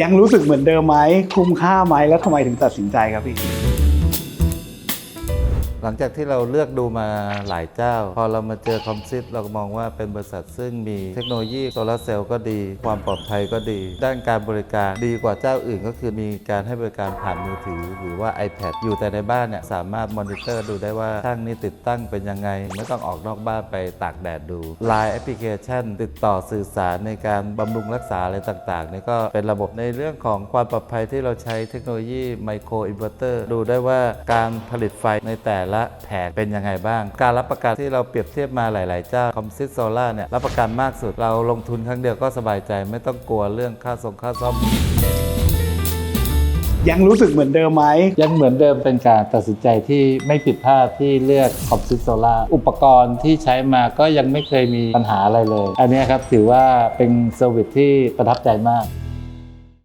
ยังรู้สึกเหมือนเดิมไหมคุ้มค่าไหมแล้วทำไมถึงตัดสินใจครับพี่ ลังจากที่เราเลือกดูมาหลายเจ้า พอเรามาเจอคอมซิตเราก็มองว่าเป็นบริษัทซึ่งมีเทคโนโลยีโซลาร์เซลล์ก็ดี ความปลอดภัยก็ดี ด้านการบริการดีกว่าเจ้าอื่น ก็คือมีการให้บริการผ่านมือถือ หรือว่า iPad อยู่แต่ในบ้านเนี่ยสามารถมอนิเตอร์ดูได้ว่าช่างนี้ติดตั้งเป็นยังไง ไม่ต้องออกนอกบ้านไปตากแดดดู Line แอปพลิเคชัน ติดต่อสื่อสารในการบำรุงรักษาอะไรต่างๆนี่ก็เป็นระบบในเรื่องของความปลอดภัยที่เราใช้เทคโนโลยีไมโครอินเวอร์เตอร์ดูได้ว่าการผลิตไฟในแต่ละแผงเป็นยังไงบ้าง การรับประกันที่เราเปรียบเทียบมาหลาย ๆ เจ้าคอมซิตโซล่าเนี่ยรับประกันมากสุด เราลงทุนครั้งเดียวก็สบายใจไม่ต้องกลัวเรื่องค่าส่งค่าซ่อม ยังรู้สึกเหมือนเดิมไหม ยังเหมือนเดิมเป็นการตัดสินใจที่ไม่ผิดพลาดที่เลือกคอมซิสโซล่าอุปกรณ์ที่ใช้มาก็ยังไม่เคยมีปัญหาอะไรเลย อันเนี้ยครับถือว่าเป็นเซอร์วิสที่ประทับใจมาก